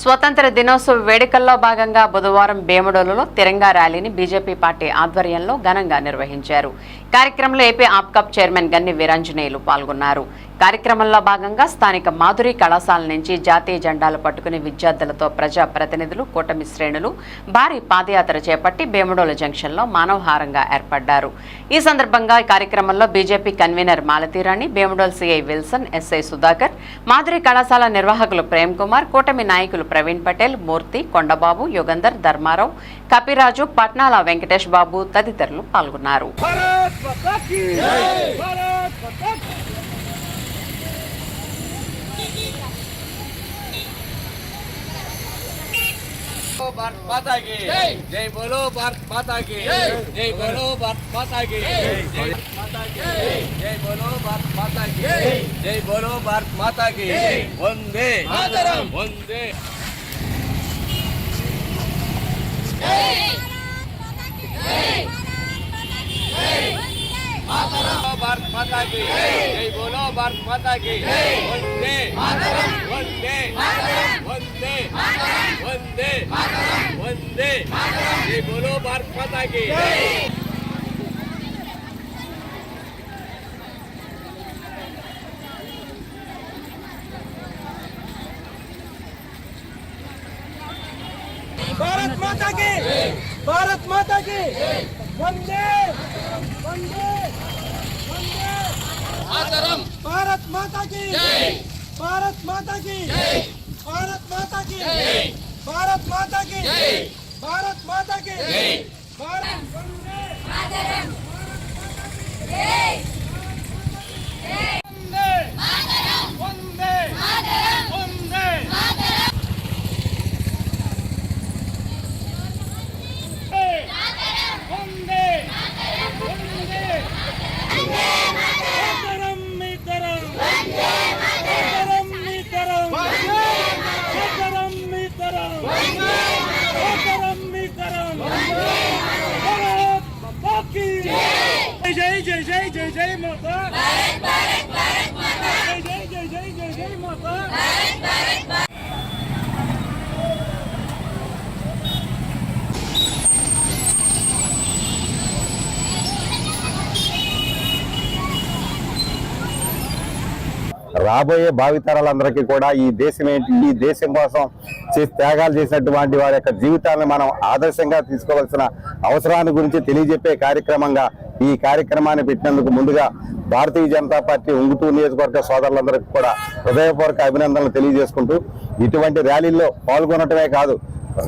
స్వతంత్ర దినోత్సవ వేడుకల్లో భాగంగా బుధవారం బేముడోలులో తిరంగా ర్యాలీని బీజేపీ పార్టీ ఆధ్వర్యంలో ఘనంగా నిర్వహించారు. కార్యక్రమంలో ఏపీ ఆప్కప్ చైర్మన్ గన్ని వీరాంజనేయులు పాల్గొన్నారు. కార్యక్రమంలో భాగంగా స్థానిక మాధురి కళాశాల నుంచి జాతీయ జెండాలు పట్టుకుని విద్యార్థులతో ప్రజా ప్రతినిధులు కూటమి శ్రేణులు భారీ పాదయాత్ర చేపట్టి బేముడోలు జంక్షన్లో మానవహారంగా ఏర్పడ్డారు. ఈ సందర్భంగా ఈ కార్యక్రమంలో BJP convener Malathirani Bhimadole CI Wilson SI Sudhakar Madhuri కళాశాల నిర్వాహకులు ప్రేమ్ కుమార్ కూటమి నాయకులు ప్రవీణ్ పటేల్ మూర్తి కొండబాబు యుగంధర్ ధర్మారావు కపిరాజు పట్నాల వెంకటేష్ బాబు తదితరులు పాల్గొన్నారు. जय बोलो भारत माता की जय बोलो भारत माता की जय बोलो भारत माता की जय बोलो भारत माता की वंदे वंदे भारत माता की जय बोलो भारत माता की वंदे वंदे वंदे बोलो भारत माता की भारत माता की। भारत माता की वंदे वंदे। वंदे भारत माता की भारत माता की भारत माता की भारत माता की। भारत माता की भारत జై జై జై మాతా రాబోయే భావితరాలందరికీ కూడా ఈ దేశం ఏంటి? ఈ దేశం కోసం చేసి త్యాగాలు చేసినటువంటి వారి యొక్క జీవితాలను మనం ఆదర్శంగా తీసుకోవాల్సిన అవసరాన్ని గురించి తెలియజెప్పే కార్యక్రమంగా ఈ కార్యక్రమాన్ని పెట్టినందుకు ముందుగా భారతీయ జనతా పార్టీ ఉంగుటూరు నియోజకవర్గ సోదరులందరికీ కూడా హృదయపూర్వక అభినందనలు తెలియజేసుకుంటూ ఇటువంటి ర్యాలీల్లో పాల్గొనటమే కాదు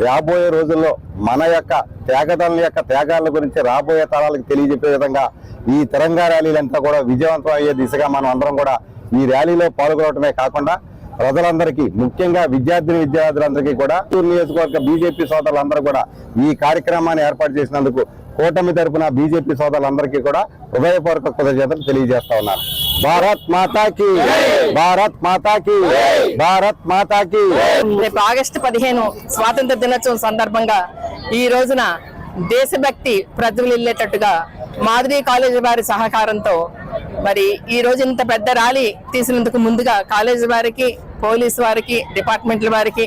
రాబోయే రోజుల్లో మన యొక్క త్యాగదళం యొక్క త్యాగాల గురించి రాబోయే తరాలకు తెలియజెప్పే విధంగా ఈ తిరంగా ర్యాలీలంతా కూడా విజయవంతం అయ్యే దిశగా మనం అందరం కూడా ఈ ర్యాలీలో పాల్గొనడమే కాకుండా ప్రజలందరికీ ముఖ్యంగా విద్యార్థిని విద్యార్థులందరికీ కూడా నియోజకవర్గ బీజేపీ సోదరులందరూ కూడా ఈ కార్యక్రమాన్ని ఏర్పాటు చేసినందుకు కూటమి తరపున బీజేపీ సోదరులందరికీ కూడా హృదయపూర్వక కృతజ్ఞతలు తెలియజేస్తా ఉన్నారు భారత్ మాతాకి భారత్ మాతాకి భారత్ మాతాకి. రేపు ఆగస్టు పదిహేను స్వాతంత్ర దినోత్సవం సందర్భంగా ఈ రోజున దేశభక్తి ప్రజ్వలిల్లేటట్టుగా మాధురి కాలేజీ వారి సహకారంతో మరి ఈ రోజు ఇంత పెద్ద ర్యాలీ తీసినందుకు ముందుగా కాలేజీ వారికి పోలీసు వారికి డిపార్ట్మెంట్ల వారికి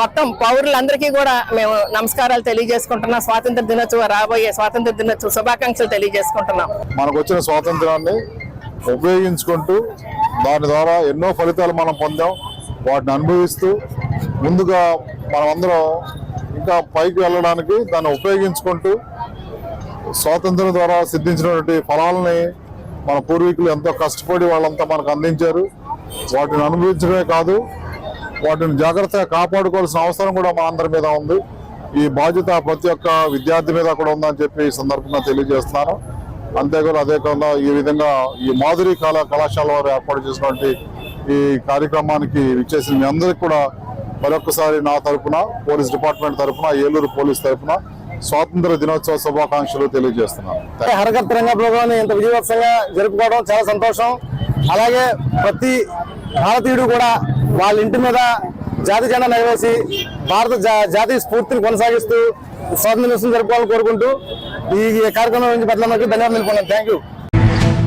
మొత్తం పౌరులందరికీ కూడా మేము నమస్కారాలు తెలియజేసుకుంటున్నాం. స్వాతంత్ర దినోత్సవం రాబోయే స్వాతంత్ర దినోత్సవ శుభాకాంక్షలు తెలియజేసుకుంటున్నాం. మనకు వచ్చిన స్వాతంత్రాన్ని ఉపయోగించుకుంటూ దాని ద్వారా ఎన్నో ఫలితాలు మనం పొందాం. వాటిని అనుభవిస్తూ ముందుగా మనమందరం ఇంకా పైకి వెళ్ళడానికి దాన్ని ఉపయోగించుకుంటూ స్వాతంత్రం ద్వారా సిద్ధించినటువంటి ఫలాలని మన పూర్వీకులు ఎంతో కష్టపడి వాళ్ళంతా మనకు అందించారు. వాటిని అనుభవించడమే కాదు వాటిని జాగ్రత్తగా కాపాడుకోవాల్సిన అవసరం కూడా మా అందరి మీద ఉంది. ఈ బాధ్యత ప్రతి ఒక్క విద్యార్థి మీద కూడా ఉందని చెప్పి ఈ సందర్భంగా తెలియజేస్తున్నాను. అంతేకాదు అదే కాకుండా ఈ విధంగా ఈ మాధురి కళా కళాశాల వారు ఏర్పాటు చేసినటువంటి ఈ కార్యక్రమానికి విచ్చేసిన మీ అందరికి కూడా మరొకసారి నా తరపున పోలీస్ డిపార్ట్మెంట్ తరపున ఏలూరు పోలీస్ తరపున స్వాతంత్ర దినోత్సవ శుభాకాంక్షలు తెలియజేస్తున్నాను. హరకత్ తిరంగా ప్రోగ్రామ్ ఇంత విజయవంతంగా జరుపుకోవడం చాలా సంతోషం. అలాగే ప్రతి భారతీయుడు కూడా వాళ్ళ ఇంటి మీద జాతి జెండా నెరవేసి భారత జా- జాతీయ స్ఫూర్తిని కొనసాగిస్తూ స్వాతంత్ర దినోత్సవం జరుపుకోవాలని కోరుకుంటూ ఈ కార్యక్రమం నుంచి మనకి ధన్యవాదాలు తెలుపుకున్నాను థ్యాంక్ యూ